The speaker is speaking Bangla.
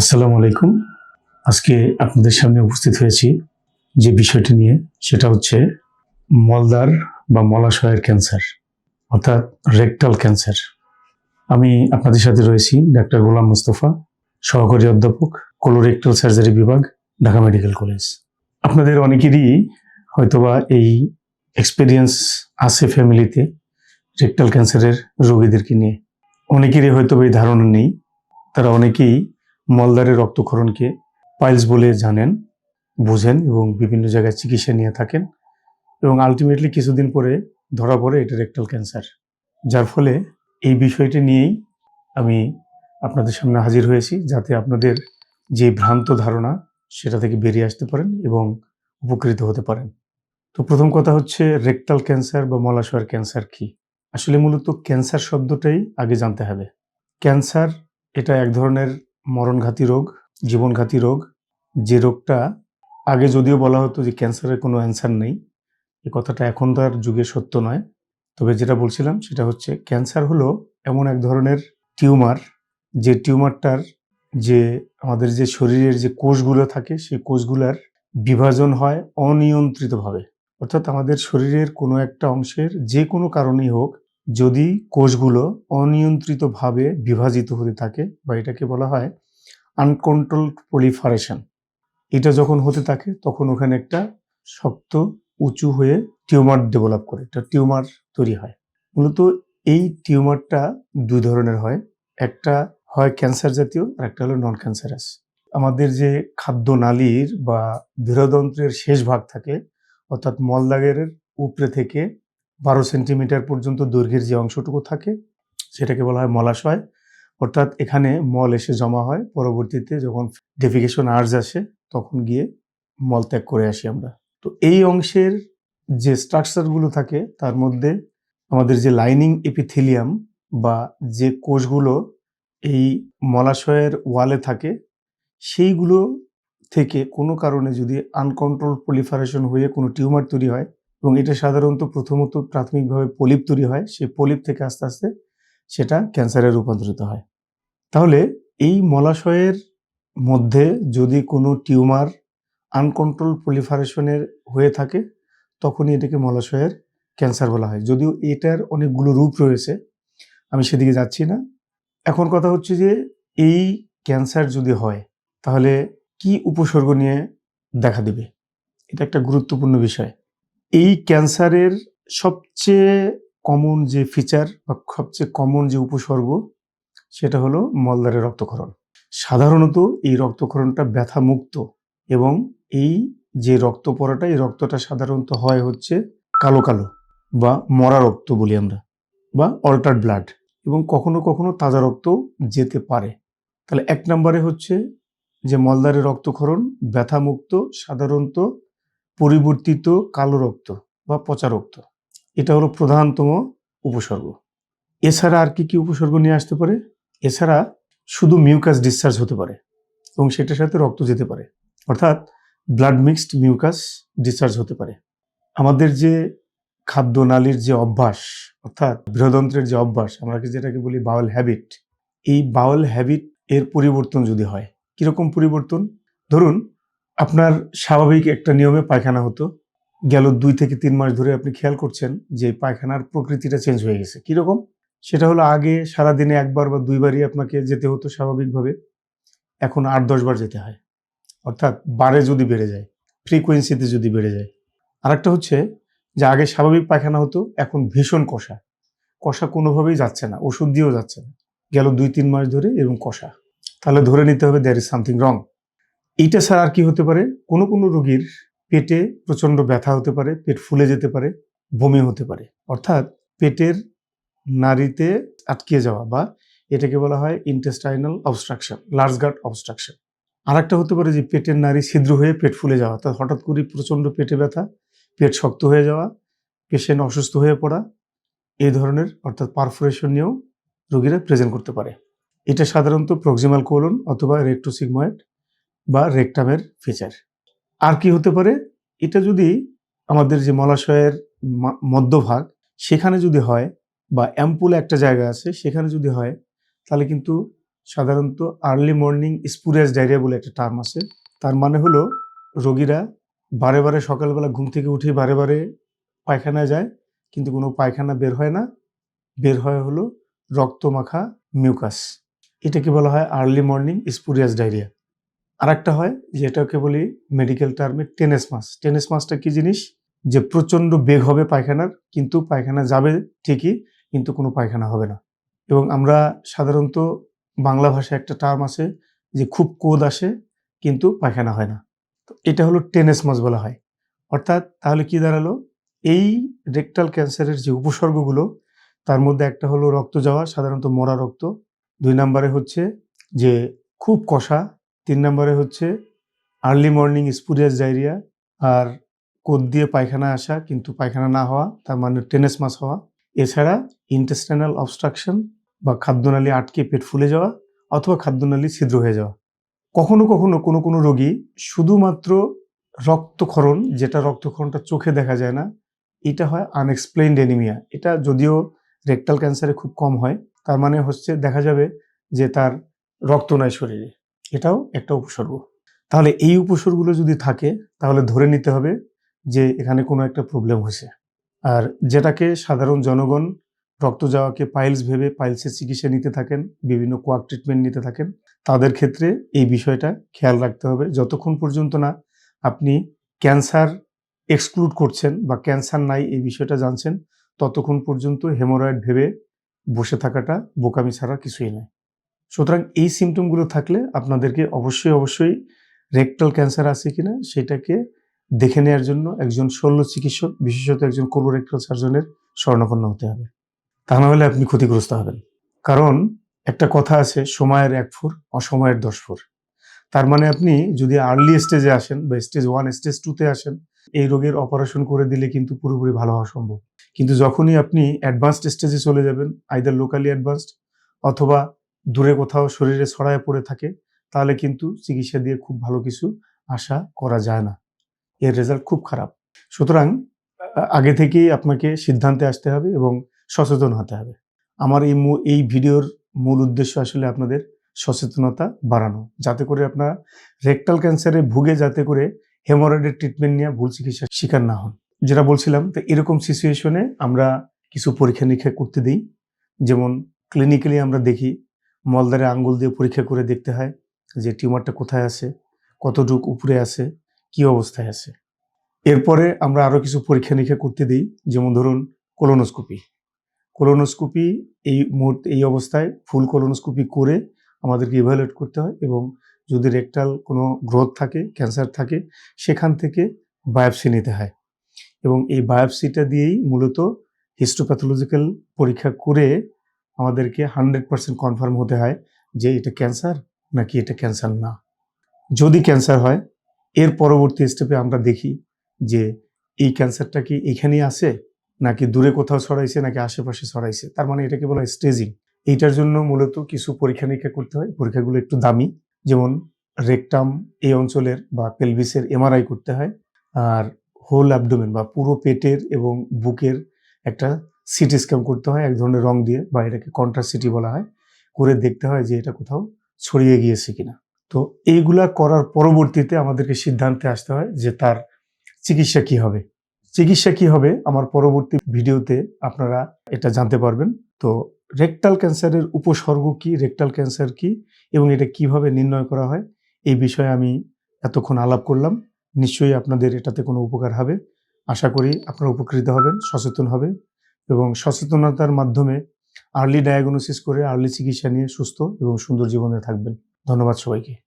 আসসালামু আলাইকুম। আজকে আপনাদের সামনে উপস্থিত হয়েছি যে বিষয়টি নিয়ে, সেটা হচ্ছে মলদার বা মলাশয়ের ক্যান্সার, অর্থাৎ রেকটাল ক্যান্সার। আমি আপনাদের সাথে রয়েছি ডাক্তার গোলাম মুস্তফা, সহকারী অধ্যাপক কোলোরেক্টাল সার্জারি বিভাগ, ঢাকা মেডিকেল কলেজ। আপনাদের অনেকেরই হয়তোবা এই এক্সপিরিয়েন্স আছে ফ্যামিলিতে রেকটাল ক্যান্সারের রোগীদেরকে নিয়ে। অনেকেরই হয়তো এই ধারণা নেই। তারা অনেকেই মলদারের রক্তক্ষরণকে পাইলস বলে জানেন, বোঝেন এবং বিভিন্ন জায়গায় চিকিৎসা নিয়ে থাকেন এবং আলটিমেটলি কিছুদিন পরে ধরা পড়ে এটা রেকটাল ক্যান্সার যার ফলে এই বিষয়টি নিয়েই আমি আপনাদের সামনে হাজির হয়েছি যাতে আপনাদের যে ভ্রান্ত ধারণা সেটা থেকে বেরিয়ে আসতে পারেন এবং উপকৃত হতে পারেন। তো প্রথম কথা হচ্ছে রেকটাল ক্যান্সার বা মলাশয়ের ক্যান্সার কি? আসলে মূলত ক্যান্সার শব্দটাই আগে জানতে হবে। ক্যান্সার এটা এক ধরনের মরণঘাতী রোগ, জীবনঘাতী রোগ, যে রোগটা আগে যদিও বলা হতো যে ক্যান্সারের কোনো অ্যান্সার নেই, এ কথাটা এখনকার যুগে সত্য নয়। তবে যেটা বলছিলাম সেটা হচ্ছে ক্যান্সার হলো এমন এক ধরনের টিউমার, যে টিউমারটার যে আমাদের যে শরীরের যে কোষগুলো থাকে সেই কোষগুলার বিভাজন হয় অনিয়ন্ত্রিতভাবে। অর্থাৎ আমাদের শরীরের কোনো একটা অংশের যে কোনো কারণেই হোক যদি কোষগুলো অনিয়ন্ত্রিতভাবে বিভাজিত হতে থাকে বা এটাকে বলা হয় আনকন্ট্রোল প্রলিফারেশন এটা যখন হতে থাকে তখন ওখানে একটা শক্ত উঁচু হয়ে টিউমার ডেভেলপ করে, একটা টিউমার তৈরি হয়। মূলত এই টিউমারটা দুই ধরনের হয়, একটা হয় ক্যান্সার জাতীয় আর একটা হলো নন ক্যান্সারাস আমাদের যে খাদ্য নালীর বা বৃহদন্ত্রের শেষ ভাগ থাকে, অর্থাৎ মলদাগের উপরে থেকে বারো সেন্টিমিটার পর্যন্ত দৈর্ঘ্যের যে অংশটুকু থাকে, সেটাকে বলা হয় মলাশয়। অর্থাৎ এখানে মল এসে জমা হয়, পরবর্তীতে যখন ডেফিকেশন আর্জ আসে, তখন গিয়ে মল ত্যাগ করে আসি আমরা। তো এই অংশের যে স্ট্রাকচারগুলো থাকে, তার মধ্যে আমাদের যে লাইনিং এপিথেলিয়াম বা যে কোষগুলো এই মলাশয়ের ওয়ালে থাকে, সেইগুলো থেকে কোনো কারণে যদি আনকন্ট্রোল পলিফারেশন হয়ে কোনো টিউমার তৈরি হয় এবং এটা সাধারণত প্রথমত প্রাথমিকভাবে পলিপ তৈরি হয়, সেই পলিপ থেকে আস্তে আস্তে সেটা ক্যান্সারে রূপান্তরিত হয়। তাহলে এই মলাশয়ের মধ্যে যদি কোনো টিউমার আনকন্ট্রোল পলিফারেশনের হয়ে থাকে, তখনই এটাকে মলাশয়ের ক্যান্সার বলা হয়। যদিও এটার অনেকগুলো রূপ রয়েছে, আমি সেদিকে যাচ্ছি না। এখন কথা হচ্ছে যে এই ক্যান্সার যদি হয়, তাহলে কি উপসর্গ নিয়ে দেখা দেবে? এটা একটা গুরুত্বপূর্ণ বিষয়। এই ক্যান্সারের সবচেয়ে কমন যে ফিচার বা সবচেয়ে কমন যে উপসর্গ, সেটা হলো মলদারের রক্তক্ষরণ। সাধারণত এই রক্তক্ষরণটা ব্যথা মুক্ত এবং এই যে রক্ত পড়াটা এই রক্তটা সাধারণত হয় হচ্ছে কালো কালো বা মরা রক্ত বলি আমরা, বা অল্টার ব্লাড এবং কখনো কখনো তাজা রক্ত যেতে পারে। তাহলে এক নম্বরে হচ্ছে যে মলদারের রক্তক্ষরণ ব্যথামুক্ত, সাধারণত পরিবর্তিত কালো রক্ত বা পচা রক্ত। এটা হলো প্রধানতম উপসর্গ। এছাড়া আর কি কি উপসর্গ নিয়ে আসতে পারে? এছাড়া শুধু মিউকাস ডিসচার্জ হতে পারে এবং সেটার সাথে রক্ত যেতে পারে। অর্থাৎ ব্লাড মিক্সড মিউকাস ডিসচার্জ হতে পারে। আমাদের যে খাদ্য নালীর যে অভ্যাস, অর্থাৎ বৃহদন্ত্রের যে অভ্যাস, আমরা যেটাকে বলি বাউল হ্যাবিট এই বাউল হ্যাবিট এর পরিবর্তন যদি হয়, কীরকম পরিবর্তন? ধরুন আপনার স্বাভাবিক একটা নিয়মে পায়খানা হতো। গেল দুই থেকে তিন মাস ধরে আপনি খেয়াল করছেন যে পায়খানার প্রকৃতিটা চেঞ্জ হয়ে গেছে। কীরকম? সেটা হলো আগে সারাদিনে একবার বা দুইবারই আপনাকে যেতে হতো স্বাভাবিকভাবে। এখন আট, দশ বার যেতে হয়। অর্থাৎ বারে যদি বেড়ে যায় ফ্রিকোয়েন্সিতে যদি বেড়ে যায়। আরেকটা হচ্ছে যে আগে স্বাভাবিক পায়খানা হতো, এখন ভীষণ কষা। কষা কোনোভাবেই যাচ্ছে না, ওষুধ দিয়েও যাচ্ছে না। গেল দুই, তিন মাস ধরে এরকম কষা। তাহলে ধরে নিতে হবে দ্যার ইজ সামথিং রং এইটা ছাড়া আর কি হতে পারে? কোনো কোনো রোগীর পেটে প্রচণ্ড ব্যথা হতে পারে, পেট ফুলে যেতে পারে, বমি হতে পারে। অর্থাৎ পেটের নারীতে আটকে যাওয়া বা এটাকে বলা হয় intestinal obstruction large gut obstruction আর একটা হতে পারে যে পেটের নারী ছিদ্র হয়ে পেট ফুলে যাওয়া, অর্থাৎ হঠাৎ করে প্রচণ্ড পেটে ব্যথা, পেট শক্ত হয়ে যাওয়া, পেশেন্ট অসুস্থ হয়ে পড়া, এই ধরনের অর্থাৎ পারফোরেশন নিয়েও রোগীরা প্রেজেন্ট করতে পারে। এটা সাধারণত প্রক্সিমাল কোলন অথবা রেক্টোসিগময়েড বা রেকটামের ফিচার আর কি হতে পারে? এটা যদি আমাদের যে মলাশয়ের মধ্যভাগ, সেখানে যদি হয় বা অ্যাম্পুল একটা জায়গা আছে, সেখানে যদি হয়, তাহলে কিন্তু সাধারণত আর্লি মর্নিং স্পুরিয়াস ডায়রিয়া বলে একটা টার্ম আছে। তার মানে হলো রোগীরা বারে বারে সকালবেলা ঘুম থেকে উঠে বারে বারে পায়খানায় যায়, কিন্তু কোনো পায়খানা বের হয় না। বের হয় হলো রক্তমাখা মিউকাস এটাকে বলা হয় আর্লি মর্নিং স্পুরিয়াস ডায়রিয়া আর একটা হয় যেটাকে বলি মেডিকেল টার্মে টেনেস মাস টেনেস মাসটা কি জিনিস? যে প্রচণ্ড বেগ হবে পায়খানার, কিন্তু পায়খানা যাবে ঠিকই, কিন্তু কোনো পায়খানা হবে না। এবং আমরা সাধারণত বাংলা ভাষায় একটা টার্ম আছে যে খুব কোদ আসে, কিন্তু পায়খানা হয় না। তো এটা হলো টেনেস মাস বলা হয়। অর্থাৎ তাহলে কি দাঁড়াল? এই রেকটাল ক্যান্সারের যে উপসর্গগুলো, তার মধ্যে একটা হলো রক্ত যাওয়া, সাধারণত মরা রক্ত। দুই নম্বরে হচ্ছে যে খুব কষা তিন নম্বরে হচ্ছে আর্লি মর্নিং স্পুরিয়াস ডায়রিয়া আর কোদ দিয়ে পায়খানা আসা কিন্তু পায়খানা না হওয়া, তার মানে টেনেস মাস হওয়া। এছাড়া ইন্টেস্টাইনাল অবস্ট্রাকশন বা খাদ্যনালী আটকে পেট ফুলে যাওয়া অথবা খাদ্যনালী ছিদ্র হয়ে যাওয়া। কখনো কখনো কোনো কোনো রোগী শুধুমাত্র রক্তক্ষরণ, যেটা রক্তক্ষরণটা চোখে দেখা যায় না, এটা হয় আনএক্সপ্লেইনড এনিমিয়া এটা যদিও রেকটাল ক্যান্সারে খুব কম হয়, তার মানে হচ্ছে দেখা যাবে যে তার রক্ত নাই শরীরে। এটাও একটা উপসর্গ। তাহলে এই উপসর্গগুলো যদি থাকে, তাহলে ধরে নিতে হবে যে এখানে কোনো একটা প্রবলেম হয়েছে। আর যেটাকে সাধারণ জনগণ রক্ত যাওয়াকে পাইলস ভেবে পাইলসের চিকিৎসা নিতে থাকেন, বিভিন্ন কোয়াক ট্রিটমেন্ট নিতে থাকেন, তাদের ক্ষেত্রে এই বিষয়টা খেয়াল রাখতে হবে। যতক্ষণ পর্যন্ত না আপনি ক্যান্সার এক্সক্লুড করছেন বা ক্যান্সার নাই এই বিষয়টা জানছেন, ততক্ষণ পর্যন্ত হেমোরয়েড ভেবে বসে থাকাটা বোকামি ছাড়া কিছুই নয়। সুতরাং এই সিমটমগুলো থাকলে আপনাদেরকে অবশ্যই অবশ্যই রেকটাল ক্যান্সার আছে কিনা সেটাকে দেখে নেওয়ার জন্য একজন শল্য চিকিৎসক, বিশেষত একজন কোলোরেক্টাল সার্জনের স্বর্ণপন্ন হতে হবে। তা না হলে আপনি ক্ষতিগ্রস্ত হবেন। কারণ একটা কথা আছে, সময়ের এক ফুর অসময়ের দশ ফুর তার মানে আপনি যদি আর্লি স্টেজে আসেন বা স্টেজ ওয়ান স্টেজ টুতে আসেন, এই রোগের অপারেশন করে দিলে কিন্তু পুরোপুরি ভালো হওয়া সম্ভব। কিন্তু যখনই আপনি অ্যাডভান্সড স্টেজে চলে যাবেন আইদার লোকালি অ্যাডভান্সড অথবা দূরে কোথাও শরীরে ছড়ায় পড়ে থাকে, তাহলে কিন্তু চিকিৎসা দিয়ে খুব ভালো কিছু আশা করা যায় না। এর রেজাল্ট খুব খারাপ। সুতরাং আগে থেকেই আপনাকে সিদ্ধান্তে আসতে হবে এবং সচেতন হতে হবে। আমার এই এই ভিডিওর মূল উদ্দেশ্য আসলে আপনাদের সচেতনতা বাড়ানো, যাতে করে আপনারা রেকটাল ক্যান্সারে ভুগে যাতে করে হেমোরয়েডের ট্রিটমেন্ট নিয়ে ভুল চিকিৎসার শিকার না হন। যেটা বলছিলাম, তো এরকম সিচুয়েশনে আমরা কিছু পরীক্ষা নিরীক্ষা করতে দিই। যেমন ক্লিনিক্যালি আমরা দেখি মলদারে আঙ্গুল দিয়ে পরীক্ষা করে দেখতে হয় যে টিউমারটা কোথায় আছে, কতটুকু উপরে আছে, কি অবস্থায় আছে। এরপরে আমরা আরও কিছু পরীক্ষা নিরীক্ষা করতে দিই, যেমন ধরুন কোলোনোস্কোপি কোলোনোস্কোপি এই মুহূর্তে এই অবস্থায় ফুল কোলোনোস্কোপি করে আমাদেরকে ইভ্যালুয়েট করতে হয় এবং যদি রেকটাল কোনো গ্রোথ থাকে ক্যান্সার থাকে, সেখান থেকে বায়োপসি নিতে হয়। এবং এই বায়োপসিটা দিয়েই মূলত হিস্টোপ্যাথোলজিক্যাল পরীক্ষা করে আমাদেরকে হান্ড্রেড পার্সেন্ট কনফার্ম হতে হয় যে এটা ক্যান্সার নাকি এটা ক্যান্সার না। যদি ক্যান্সার হয়, এর পরবর্তী স্টেপে আমরা দেখি যে এই ক্যান্সারটা কি এখানেই আছে নাকি দূরে কোথাও ছড়াইছে নাকি আশেপাশে ছড়াইছে? তার মানে এটাকে বলা হয় স্টেজিং। এইটার জন্য মূলত কিছু পরীক্ষা নিরীক্ষা করতে হয়। পরীক্ষাগুলো একটু দামি। যেমন রেকটাম এই অঞ্চলের বা পেলভিসের এমআরআই করতে হয়। আর হোল অ্যাবডোমেন বা পুরো পেটের এবং বুকের একটা সিটি স্ক্যান করতে হয়, এক ধরনের রং দিয়ে বা এটাকে কন্ট্রাসিটি বলা হয়, করে দেখতে হয় যে এটা কোথাও ছড়িয়ে গিয়েছে কিনা। তো এইগুলা করার পরবর্তীতে আমাদেরকে সিদ্ধান্তে আসতে হয় যে তার চিকিৎসা কি হবে। চিকিৎসা কি হবে আমার পরবর্তী ভিডিওতে আপনারা এটা জানতে পারবেন। তো রেকটাল ক্যান্সারের উপসর্গ কি রেকটাল ক্যান্সার কি এবং এটা কীভাবে নির্ণয় করা হয়, এই বিষয়ে আমি এতক্ষণ আলাপ করলাম। নিশ্চয়ই আপনাদের এটাতে কোনো উপকার হবে। আশা করি আপনারা উপকৃত হবেন, সচেতন হবেন। এবং সচেতনতার মাধ্যমে আর্লি ডায়াগনোসিস করে আর্লি চিকিৎসা নিয়ে সুস্থ এবং সুন্দর জীবনে থাকবেন। ধন্যবাদ সবাইকে।